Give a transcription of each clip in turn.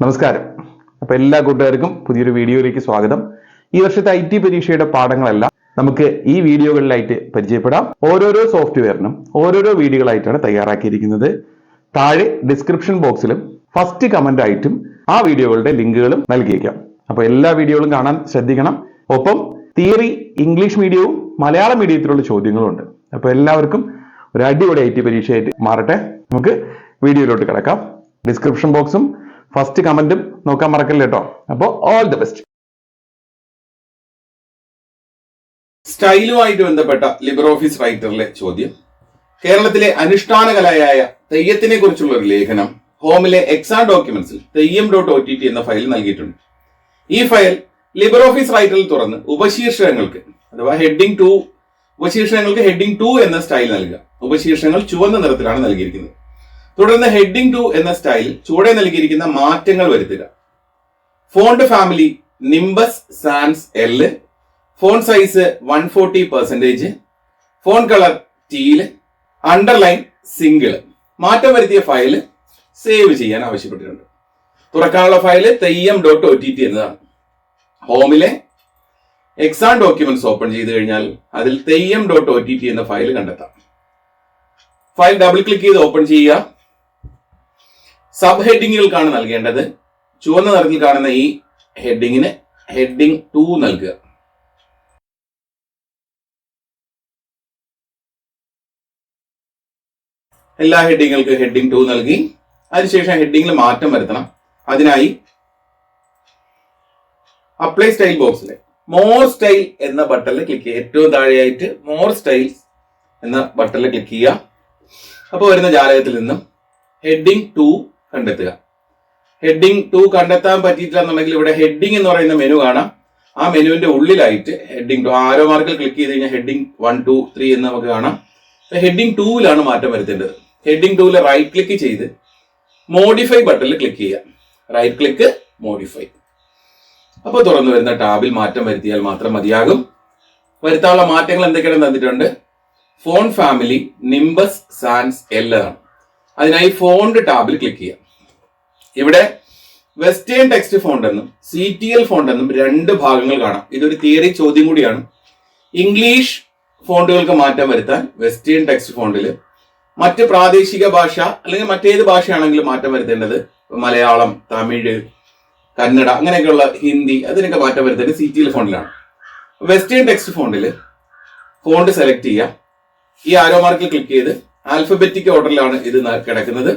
നമസ്കാരം. അപ്പൊ എല്ലാ കൂട്ടുകാർക്കും പുതിയൊരു വീഡിയോയിലേക്ക് സ്വാഗതം. ഈ വർഷത്തെ ഐ ടി പരീക്ഷയുടെ പാഠങ്ങളെല്ലാം നമുക്ക് ഈ വീഡിയോകളിലായിട്ട് പരിചയപ്പെടാം. ഓരോരോ സോഫ്റ്റ്വെയറിനും ഓരോരോ വീഡിയോകളായിട്ടാണ് തയ്യാറാക്കിയിരിക്കുന്നത്. താഴെ ഡിസ്ക്രിപ്ഷൻ ബോക്സിലും ഫസ്റ്റ് കമന്റ് ആയിട്ടും ആ വീഡിയോകളുടെ ലിങ്കുകളും നൽകിയേക്കാം. അപ്പൊ എല്ലാ വീഡിയോകളും കാണാൻ ശ്രദ്ധിക്കണം. ഒപ്പം തിയറി ഇംഗ്ലീഷ് മീഡിയവും മലയാളം മീഡിയത്തിലുള്ള ചോദ്യങ്ങളുണ്ട് അപ്പൊ എല്ലാവർക്കും ഒരു അടിപൊളി ഐ ടി പരീക്ഷയായിട്ട് മാറട്ടെ. നമുക്ക് വീഡിയോയിലോട്ട് കിടക്കാം. ഡിസ്ക്രിപ്ഷൻ ബോക്സും ഫസ്റ്റ് കമന്റും നോക്കാൻ മറക്കല്ലേ കേട്ടോ അപ്പോൾ ഓൾ ദി ബെസ്റ്റ് സ്റ്റൈലുമായിട്ട് ബന്ധപ്പെട്ട ലിബർ ഓഫീസ് റൈറ്ററിലെ ചോദ്യം. കേരളത്തിലെ അനുഷ്ഠാന കലയായ തെയ്യത്തിനെ കുറിച്ചുള്ള ഒരു ലേഖനം ഹോമിലെ exam ഡോക്യുമെന്റ്സിൽ Theyyam dot O T T എന്ന ഫയൽ നൽകിയിട്ടുണ്ട്. ഈ ഫയൽ ലിബർ ഓഫീസ് റൈറ്ററിൽ തുറന്ന് ഉപശീർഷകങ്ങൾക്ക് അഥവാ ഹെഡിംഗ് ടു ഉപശീർഷകങ്ങൾക്ക് ഹെഡിംഗ് ടു എന്ന സ്റ്റൈൽ നൽകുക. ഉപശീർഷകങ്ങൾ ചുവന്ന നിറത്തിലാണ് നൽകിയിരിക്കുന്നത്. തുടർന്ന് ഹെഡിംഗ് ടു എന്ന സ്റ്റൈൽ ചുവടെ നൽകിയിരിക്കുന്ന മാറ്റങ്ങൾ വരുത്തുക. Font family Nimbus Sans L font size one forty percentage font colour teal underline single മാറ്റം വരുത്തിയ ഫയൽ സേവ് ചെയ്യാൻ ആവശ്യപ്പെട്ടിട്ടുണ്ട്. തുറക്കാനുള്ള file Theyyam dot O T T എന്നതാണ്. ഹോമിലെ എക്സാം ഡോക്യുമെന്റ്സ് ഓപ്പൺ ചെയ്ത് കഴിഞ്ഞാൽ അതിൽ Theyyam dot O T T എന്ന ഫയൽ കണ്ടെത്താം. ഫയൽ ഡബിൾ ക്ലിക്ക് ചെയ്ത് ഓപ്പൺ ചെയ്യുക. സബ് ഹെഡിങ്ങുകൾക്കാണ് നൽകേണ്ടത് ചുവന്ന നിറത്തിൽ കാണുന്ന ഈ ഹെഡിങ്ങിന് ഹെഡിങ് ടു നൽകുക. എല്ലാ ഹെഡിങ്ങുകൾക്ക് ഹെഡിങ് ടു നൽകി അതിനുശേഷം ഹെഡിങ്ങിൽ മാറ്റം വരുത്തണം. അതിനായി അപ്ലൈ സ്റ്റൈൽ ബോക്സിൽ മോർ സ്റ്റൈൽ എന്ന ബട്ടണിൽ ക്ലിക്ക് ചെയ്യുക. ഏറ്റവും താഴെയായിട്ട് മോർ സ്റ്റൈൽസ് എന്ന ബട്ടണിൽ ക്ലിക്ക് ചെയ്യുക. അപ്പോൾ വരുന്ന ജാലകത്തിൽ നിന്നും ഹെഡിങ് ടു കണ്ടെത്തുക. ഹെഡിങ് ടു കണ്ടെത്താൻ പറ്റിയിട്ടില്ല ഇവിടെ ഹെഡിങ് എന്ന് പറയുന്ന മെനു കാണാം. ആ മെനുവിന്റെ ഉള്ളിലായിട്ട് ഹെഡിങ് ടു ആരോ മാർക്കിൽ ക്ലിക്ക് ചെയ്ത് കഴിഞ്ഞാൽ ഹെഡിങ് വൺ ടു ത്രീ എന്ന് നമുക്ക് കാണാം. ഹെഡിങ് ടൂവിലാണ് മാറ്റം വരുത്തേണ്ടത്. ഹെഡിങ് ടൂവിൽ റൈറ്റ് ക്ലിക്ക് ചെയ്ത് മോഡിഫൈ ബട്ടണിൽ ക്ലിക്ക് ചെയ്യുക. റൈറ്റ് ക്ലിക്ക് മോഡിഫൈ അപ്പോൾ തുറന്നു വരുന്ന ടാബിൽ മാറ്റം വരുത്തിയാൽ മാത്രം മതിയാകും. വരുത്താനുള്ള മാറ്റങ്ങൾ എന്തൊക്കെയാണ് തന്നിട്ടുണ്ട്? ഫോൺ ഫാമിലി നിംബസ് സാൻസ് എല്ലാം അതിനായി ഫോണ്ട് ടാബിൽ ക്ലിക്ക് ചെയ്യാം ഇവിടെ വെസ്റ്റേൺ ടെക്സ്റ്റ് ഫോണ്ട് എന്നും സി ടി എൽ ഫോണ്ട് എന്നും രണ്ട് ഭാഗങ്ങൾ കാണാം. ഇതൊരു തിയറി ചോദ്യം കൂടിയാണ്. ഇംഗ്ലീഷ് ഫോണ്ടുകൾക്ക് മാറ്റം വരുത്താൻ വെസ്റ്റേൺ ടെക്സ്റ്റ് ഫോണ്ടിൽ മറ്റ് പ്രാദേശിക ഭാഷ അല്ലെങ്കിൽ മറ്റേത് ഭാഷയാണെങ്കിലും മാറ്റം വരുത്തേണ്ടത് മലയാളം തമിഴ് കന്നഡ അങ്ങനെയൊക്കെയുള്ള ഹിന്ദി അതിനൊക്കെ മാറ്റം വരുത്തേണ്ടത് സി ടി എൽ ഫോണ്ടിലാണ് വെസ്റ്റേൺ ടെക്സ്റ്റ് ഫോണ്ടിൽ ഫോണ്ട് സെലക്ട് ചെയ്യുക. ഈ ആരോ മാർക്കിൽ ക്ലിക്ക് ചെയ്ത് ആൽഫബറ്റിക് ഓർഡറിലാണ് ഇത് കിടക്കുന്നത്.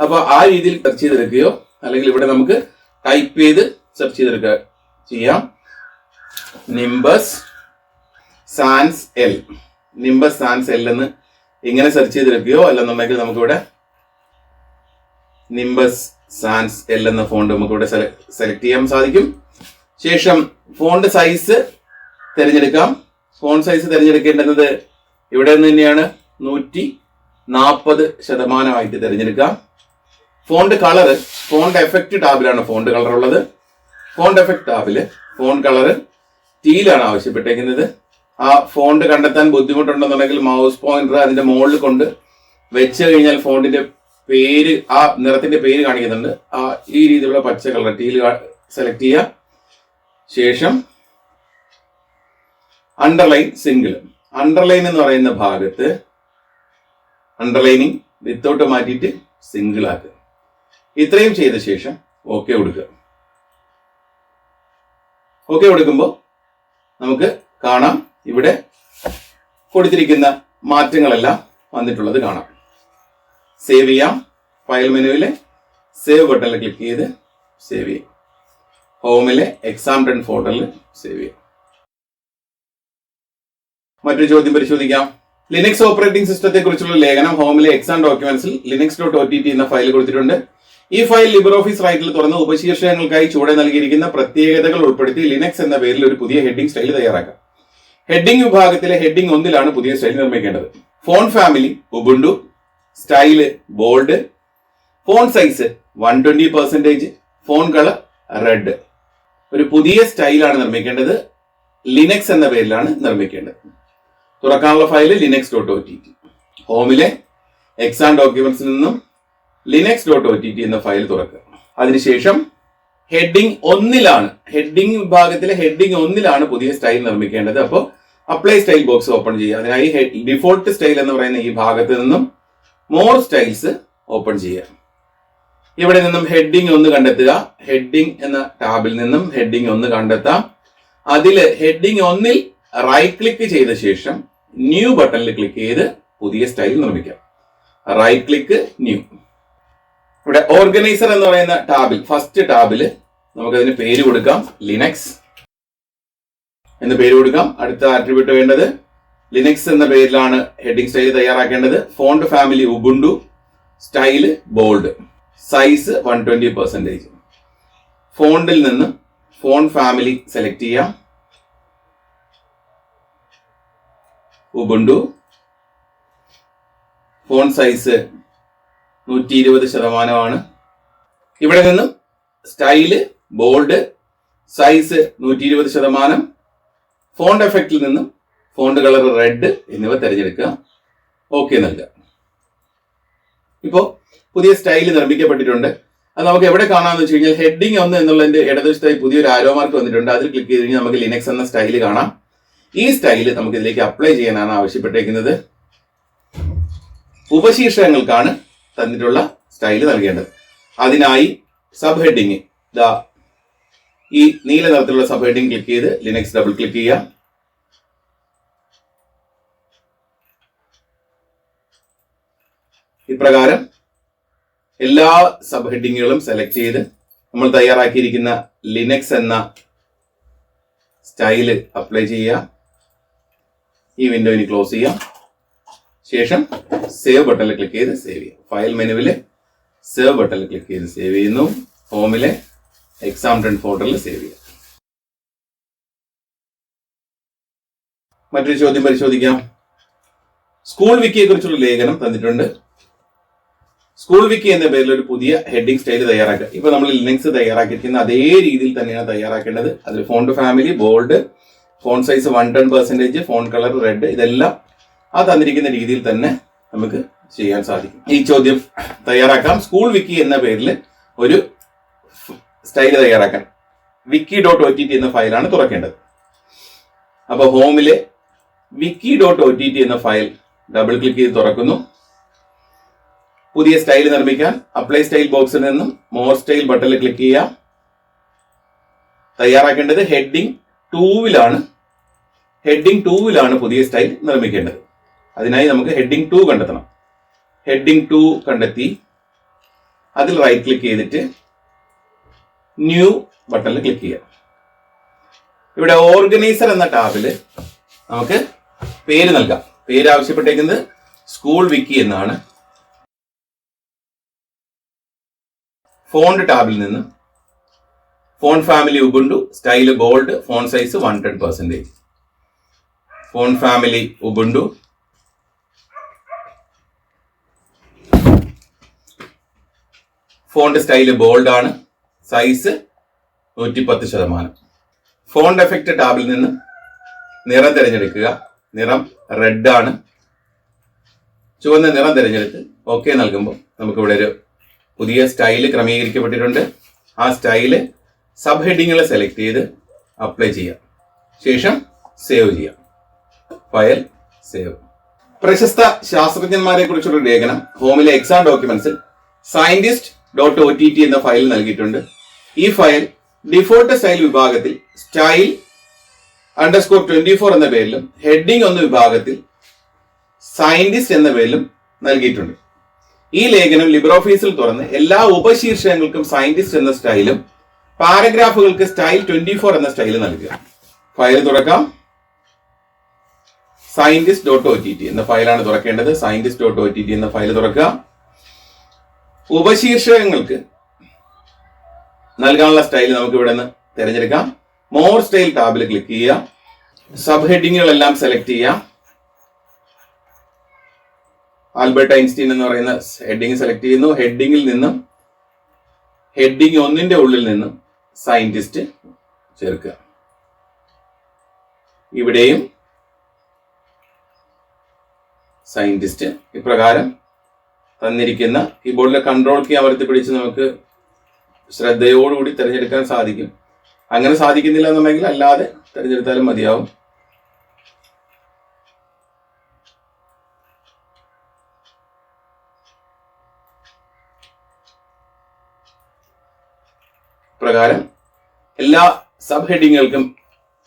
അപ്പോൾ ആ രീതിയിൽ സെർച്ച് ചെയ്തെടുക്കുകയോ അല്ലെങ്കിൽ ഇവിടെ നമുക്ക് ടൈപ്പ് ചെയ്ത് സെർച്ച് ചെയ്തെടുക്കുക ചെയ്യാം. Nimbus Sans L Nimbus Sans L എന്ന് ഇങ്ങനെ സെർച്ച് ചെയ്തെടുക്കുകയോ അല്ലെന്നുണ്ടെങ്കിൽ നമുക്കിവിടെ നിംബസ് സാൻസ് എൽ എന്ന ഫോണ്ട് നമുക്കിവിടെ സെലക്ട് ചെയ്യാൻ സാധിക്കും. ശേഷം ഫോണ്ട് സൈസ് തിരഞ്ഞെടുക്കാം. ഫോണ്ട് സൈസ് തിരഞ്ഞെടുക്കേണ്ടത് ഇവിടെ നിന്ന് തന്നെയാണ്. നൂറ്റി നാൽപ്പത് ശതമാനമായിട്ട് തിരഞ്ഞെടുക്കാം. ഫോണ്ട് കളർ ഫോണ്ട് എഫക്റ്റ് ടാബിലാണ് ഫോണ്ട് കളർ ഉള്ളത്. ഫോണ്ട് എഫക്റ്റ് ടാബിൽ ഫോൺ കളർ ടീലാണ് ആവശ്യപ്പെട്ടേക്കുന്നത്. ആ ഫോണ്ട് കണ്ടെത്താൻ ബുദ്ധിമുട്ടുണ്ടെന്നുണ്ടെങ്കിൽ മൗസ് പോയിന്റർ അതിന്റെ മുകളിൽ കൊണ്ട് വെച്ച് കഴിഞ്ഞാൽ ഫോണ്ടിന്റെ പേര് ആ നിറത്തിന്റെ പേര് കാണിക്കുന്നുണ്ട്. ആ ഈ രീതിയിലുള്ള പച്ച കളർ ടീൽ സെലക്ട് ചെയ്യുക ശേഷം അണ്ടർലൈൻ സിംഗിൾ അണ്ടർലൈൻ എന്ന് പറയുന്ന ഭാഗത്ത് അണ്ടർലൈനിങ് വിത്തോട്ട് മാറ്റിയിട്ട് സിംഗിൾ ആക്കുക ഇത്രയും ചെയ്ത ശേഷം ഓക്കെ കൊടുക്കുക. ഓക്കെ കൊടുക്കുമ്പോൾ നമുക്ക് കാണാം. ഇവിടെ കൊടുത്തിരിക്കുന്ന മാറ്റങ്ങളെല്ലാം വന്നിട്ടുള്ളത് കാണാം. സേവ് ചെയ്യാം. ഫയൽ മെനുവിലെ സേവ് ബട്ടണിൽ ക്ലിക്ക് ചെയ്ത് സേവ് ചെയ്യാം. ഹോമിലെ എക്സാം ടെൻ ഫോൾഡറിൽ സേവ് ചെയ്യാം. മറ്റൊരു ചോദ്യം പരിശോധിക്കാം. ലിനക്സ് ഓപ്പറേറ്റിംഗ് സിസ്റ്റത്തെ കുറിച്ചുള്ള ലേഖനം ഹോമിലെ exam ഡോക്യുമെന്റ്സിൽ Linux dot O T T എന്ന ഫയൽ കൊടുത്തിട്ടുണ്ട്. ഈ ഫയൽ ലിബർ ഓഫീസ് റൈറ്റിൽ തുറന്ന് ഉപശീർഷകങ്ങൾക്കായി ചുവടെ നൽകിയിരിക്കുന്ന പ്രത്യേകതകൾ ഉൾപ്പെടുത്തി ലിനക്സ് എന്ന പേരിൽ ഒരു പുതിയ ഹെഡിംഗ് സ്റ്റൈൽ തയ്യാറാക്കാം. ഹെഡിംഗ് വിഭാഗത്തിലെ ഹെഡിംഗ് ഒന്നിലാണ് പുതിയ style നിർമ്മിക്കേണ്ടത്. Font family Ubuntu style bold font size one twenty percentage font colour red ഒരു പുതിയ സ്റ്റൈലാണ് നിർമ്മിക്കേണ്ടത്. ലിനക്സ് എന്ന പേരിലാണ് നിർമ്മിക്കേണ്ടത്. തുറക്കാനുള്ള file Linux dot O T ഹോമിലെ exam ഡോക്യുമെന്റ്സിൽ നിന്നും Linux dot O T T എന്ന ഫയൽ തുറക്കുക. അതിനുശേഷം ഹെഡിങ് ഒന്നിലാണ്. ഹെഡിങ് വിഭാഗത്തിലെ ഹെഡിങ് ഒന്നിലാണ് പുതിയ സ്റ്റൈൽ നിർമ്മിക്കേണ്ടത്. അപ്പോൾ അപ്ലൈ സ്റ്റൈൽ ബോക്സ് ഓപ്പൺ ചെയ്യുക. അതിനായി ഡിഫോൾട്ട് സ്റ്റൈൽ എന്ന് പറയുന്ന ഈ ഭാഗത്ത് നിന്നും മോർ സ്റ്റൈൽസ് ഓപ്പൺ ചെയ്യുക. ഇവിടെ നിന്നും ഹെഡിങ് ഒന്ന് കണ്ടെത്തുക. ഹെഡിങ് എന്ന ടാബിൽ നിന്നും ഹെഡിങ് ഒന്ന് കണ്ടെത്താം. അതിൽ ഹെഡിങ് ഒന്നിൽ റൈറ്റ് ക്ലിക്ക് ചെയ്ത ശേഷം ന്യൂ ബട്ടണിൽ ക്ലിക്ക് ചെയ്ത് പുതിയ സ്റ്റൈൽ നിർമ്മിക്കാം. റൈറ്റ് ക്ലിക്ക് ന്യൂ ഇവിടെ ഓർഗനൈസർ എന്ന് പറയുന്ന ടാബിൽ ഫസ്റ്റ് ടാബിൽ നമുക്ക് അതിന് പേര് കൊടുക്കാം ലിനക്സ് എന്ന് പേര് കൊടുക്കാം. അടുത്ത ആട്രിബ്യൂട്ട് വേണ്ടത് ലിനക്സ് എന്ന പേരിലാണ് heading style തയ്യാറാക്കേണ്ടത്. Font family Ubuntu style bold size one twenty percentage ഫോണ്ടിൽ നിന്ന് ഫോൺ ഫാമിലി സെലക്ട് ചെയ്യാം. ഉബുണ്ടു ഫോൺ സൈസ് നൂറ്റി ഇരുപത് ശതമാനമാണ്. ഇവിടെ നിന്നും സ്റ്റൈൽ ബോൾഡ് സൈസ് നൂറ്റി ഇരുപത് ശതമാനം. ഫോണ്ട് എഫക്റ്റിൽ നിന്നും ഫോണ്ട് കളർ റെഡ് എന്നിവ തിരഞ്ഞെടുക്കുക. ഓക്കെ നൽകുക. ഇപ്പോൾ പുതിയ സ്റ്റൈൽ നിർമ്മിക്കപ്പെട്ടിട്ടുണ്ട്. അത് നമുക്ക് എവിടെ കാണാമെന്ന് വെച്ച് കഴിഞ്ഞാൽ ഹെഡിങ് ഒന്ന് എന്നുള്ളതിന്റെ ഇടതുവശത്തായി പുതിയൊരു ആരോ മാർക്ക് വന്നിട്ടുണ്ട്. അതിൽ ക്ലിക്ക് ചെയ്ത് കഴിഞ്ഞാൽ നമുക്ക് ലിനക്സ് എന്ന സ്റ്റൈൽ കാണാം. ഈ സ്റ്റൈൽ നമുക്ക് ഇതിലേക്ക് അപ്ലൈ ചെയ്യാനാണ് ആവശ്യപ്പെട്ടിരിക്കുന്നത്. ഉപശീർഷകങ്ങൾക്കാണ് തന്നിട്ടുള്ള സ്റ്റൈൽ നൽകേണ്ടത്. അതിനായി സബ് ഹെഡിങ് ദാ ഈ നീല നിറത്തിലുള്ള സബ് ഹെഡിങ് ക്ലിക്ക് ചെയ്ത് ലിനക്സ് ഡബിൾ ക്ലിക്ക് ചെയ്യാം ഇപ്രകാരം എല്ലാ സബ് ഹെഡിങ്ങുകളും സെലക്ട് ചെയ്ത് നമ്മൾ തയ്യാറാക്കിയിരിക്കുന്ന ലിനക്സ് എന്ന സ്റ്റൈൽ അപ്ലൈ ചെയ്യുക. ഈ വിൻഡോ ഇനി ക്ലോസ് ചെയ്യാം. ശേഷം സേവ് ബട്ടണിൽ ക്ലിക്ക് ചെയ്ത് സേവ് ചെയ്യാം. ഫയൽ മെനുവിൽ സേവ് ബട്ടണിൽ ക്ലിക്ക് ചെയ്ത് സേവ് ചെയ്യുന്നു. ഹോമിലെ എക്സാം ടെൻ ഫോൾഡറിൽ സേവ് ചെയ്യാം. മറ്റൊരു ചോദ്യം പരിശോധിക്കാം. സ്കൂൾ വിക്കിയെ കുറിച്ചുള്ള ലേഖനം തന്നിട്ടുണ്ട്. സ്കൂൾ വിക്കി എന്ന പേരിൽ ഒരു പുതിയ ഹെഡിംഗ് സ്റ്റൈൽ തയ്യാറാക്കുക. ഇപ്പൊ നമ്മൾ ലിനക്സ് തയ്യാറാക്കിയിരിക്കുന്ന അതേ രീതിയിൽ തന്നെയാണ് തയ്യാറാക്കേണ്ടത്. അതിൽ font family bold font size one ten percentage font colour red ഇതെല്ലാം ആ തന്നിരിക്കുന്ന രീതിയിൽ തന്നെ നമുക്ക് ചെയ്യാൻ സാധിക്കും. ഈ ചോദ്യം തയ്യാറാക്കാം. സ്കൂൾ വിക്കി എന്ന പേരിൽ ഒരു സ്റ്റൈൽ തയ്യാറാക്കാൻ. Wiki dot O T T എന്ന ഫയലാണ് തുറക്കേണ്ടത്. അപ്പോൾ ഹോമിലെ wiki dot O T T എന്ന ഫയൽ ഡബിൾ ക്ലിക്ക് ചെയ്ത് തുറക്കുന്നു. പുതിയ സ്റ്റൈൽ നിർമ്മിക്കാൻ അപ്ലൈ സ്റ്റൈൽ ബോക്സിൽ നിന്നും മോർ സ്റ്റൈൽ ബട്ടണിൽ ക്ലിക്ക് ചെയ്യാം. തയ്യാറാക്കേണ്ടത് ഹെഡിങ് ടൂവിലാണ് ഹെഡിങ് ടൂവിലാണ് പുതിയ സ്റ്റൈൽ നിർമ്മിക്കേണ്ടത്. അതിനായി നമുക്ക് ഹെഡിങ് ടു കണ്ടെത്തണം. ഹെഡിങ് ടു കണ്ടെത്തി അതിൽ റൈറ്റ് ക്ലിക്ക് ചെയ്തിട്ട് ന്യൂ ബട്ടണിൽ ക്ലിക്ക് ചെയ്യാം. ഇവിടെ ഓർഗനൈസർ എന്ന ടാബിൽ നമുക്ക് പേര് നൽകാം. പേര് ആവശ്യപ്പെട്ടേക്കുന്നത് സ്കൂൾ വിക്കി എന്നാണ്. ഫോണ്ട് ടാബിൽ നിന്ന് font family Ubuntu style bold font size one hundred percentage font family Ubuntu font style bold ആണ്. സൈസ് നൂറ്റി പത്ത് ശതമാനം ഫോണ്ട് എഫക്റ്റ് ടാബിൽ നിന്ന് നിറം തിരഞ്ഞെടുക്കുക. നിറം റെഡ് ആണ്. ചുവന്ന നിറം തിരഞ്ഞെടുത്ത് ഓക്കെ നൽകുമ്പോൾ നമുക്കിവിടെ ഒരു പുതിയ സ്റ്റൈൽ ക്രമീകരിക്കപ്പെട്ടിട്ടുണ്ട്. ആ സ്റ്റൈൽ സബ് ഹെഡിങ്ങുകൾ സെലക്ട് ചെയ്ത് അപ്ലൈ ചെയ്യാം. ശേഷം സേവ് ചെയ്യാം. ഫയൽ സേവ് പ്രശസ്ത ശാസ്ത്രജ്ഞന്മാരെ കുറിച്ചുള്ള ലേഖനം ഹോമിലെ exam ഡോക്യുമെന്റ്സിൽ scientist dot O T T എന്ന ഫയൽ നൽകിയിട്ടുണ്ട്. ഈ ഫയൽ ഡിഫോൾട്ട് സ്റ്റൈൽ വിഭാഗത്തിൽ സ്റ്റൈൽ അണ്ടർസ്കോർ ട്വന്റി ഫോർ എന്ന പേരിലും ഹെഡിംഗ് ഒന്ന് വിഭാഗത്തിൽ സയന്റിസ്റ്റ് എന്ന പേരിലും നൽകിയിട്ടുണ്ട്. ഈ ലേഖനം ലിബർ ഓഫീസിൽ തുറന്ന് എല്ലാ ഉപശീർഷകങ്ങൾക്കും സയന്റിസ്റ്റ് എന്ന സ്റ്റൈലും പാരഗ്രാഫുകൾക്ക് സ്റ്റൈൽ ട്വന്റി ഫോർ എന്ന സ്റ്റൈൽ നൽകുക. ഫയൽ തുറക്കാം. Scientist dot O T T എന്ന ഫയലാണ് തുറക്കേണ്ടത്. Scientist dot O T T എന്ന ഫയൽ തുറക്കുക. ഉപശീർഷകങ്ങൾക്ക് നൽകാനുള്ള സ്റ്റൈൽ നമുക്ക് ഇവിടെ നിന്ന് തിരഞ്ഞെടുക്കാം മോർ സ്റ്റൈൽ ടാബിൽ ക്ലിക്ക് ചെയ്യുക. സബ് ഹെഡിങ്ങുകളെല്ലാം സെലക്ട് ചെയ്യാം ആൽബർട്ട് ഐൻസ്റ്റീൻ എന്ന് പറയുന്ന ഹെഡിങ് സെലക്ട് ചെയ്യുന്നു. ഹെഡിങ്ങിൽ നിന്നും ഹെഡിങ് ഒന്നിന്റെ ഉള്ളിൽ നിന്നും സയന്റിസ്റ്റ് ചേർക്കുക. ഇവിടെയും സയന്റിസ്റ്റ് ഇപ്രകാരം തന്നിരിക്കുന്ന കീബോർഡിലെ കൺട്രോൾ കീ അമർത്തി പിടിച്ച് നമുക്ക് ശ്രദ്ധയോടുകൂടി തിരഞ്ഞെടുക്കാൻ സാധിക്കും. അങ്ങനെ സാധിക്കുന്നില്ല എന്നുണ്ടെങ്കിൽ അല്ലാതെ തിരഞ്ഞെടുത്താലും മതിയാവും. പ്രകാരം എല്ലാ സബ് ഹെഡിങ്ങുകൾക്കും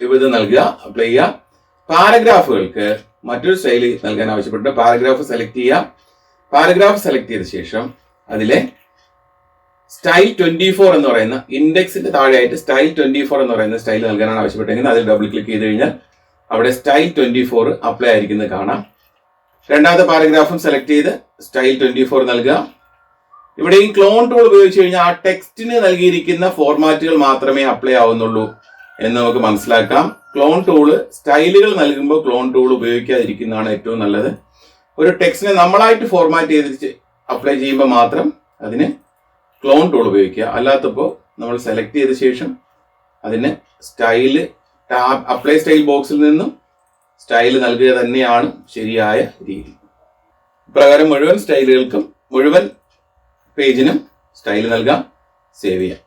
വിവിധ നൽകുക അപ്ലൈ ചെയ്യുക. പാരഗ്രാഫുകൾക്ക് മറ്റൊരു ശൈലി നൽകാൻ ആവശ്യപ്പെട്ട് പാരഗ്രാഫ് സെലക്ട് ചെയ്യുക. പാരഗ്രാഫ് സെലക്ട് ചെയ്ത ശേഷം അതിലെ സ്റ്റൈൽ ട്വന്റി ഫോർ എന്ന് പറയുന്ന ഇൻഡെക്സിന്റെ താഴെയായിട്ട് സ്റ്റൈൽ ട്വന്റി ഫോർ എന്ന് പറയുന്ന സ്റ്റൈൽ നൽകാനാണ് ആവശ്യപ്പെട്ടെങ്കിൽ അതിൽ ഡബിൾ ക്ലിക്ക് ചെയ്ത് കഴിഞ്ഞാൽ അവിടെ സ്റ്റൈൽ ട്വന്റി ഫോർ അപ്ലൈ ആയിരിക്കുന്നത് കാണാം. രണ്ടാമത്തെ പാരഗ്രാഫും സെലക്ട് ചെയ്ത് സ്റ്റൈൽ ട്വന്റി ഫോർ നൽകുക. ഇവിടെ ഈ ക്ലോൺ ടൂൾ ഉപയോഗിച്ച് കഴിഞ്ഞാൽ ആ ടെക്സ്റ്റിന് നൽകിയിരിക്കുന്ന ഫോർമാറ്റുകൾ മാത്രമേ അപ്ലൈ ആവുന്നുള്ളൂ എന്ന് നമുക്ക് മനസ്സിലാക്കാം. ക്ലോൺ ടൂൾ സ്റ്റൈലുകൾ നൽകുമ്പോൾ ക്ലോൺ ടൂൾ ഉപയോഗിക്കാതിരിക്കുന്നതാണ് ഏറ്റവും നല്ലത്. ഒരു ടെക്സ്റ്റിനെ നമ്മളായിട്ട് ഫോർമാറ്റ് ചെയ്ത് അപ്ലൈ ചെയ്യുമ്പോൾ മാത്രം അതിന് ക്ലോൺ ടൂൾ ഉപയോഗിക്കുക. അല്ലാത്തപ്പോൾ നമ്മൾ സെലക്ട് ചെയ്ത ശേഷം അതിന് സ്റ്റൈൽ ടാബ് അപ്ലൈ സ്റ്റൈൽ ബോക്സിൽ നിന്നും സ്റ്റൈൽ നൽകുക തന്നെയാണ് ശരിയായ രീതി. ഇപ്രകാരം മുഴുവൻ സ്റ്റൈലുകൾക്കും മുഴുവൻ പേജിനും സ്റ്റൈൽ നൽകാം സേവ് ചെയ്യാം.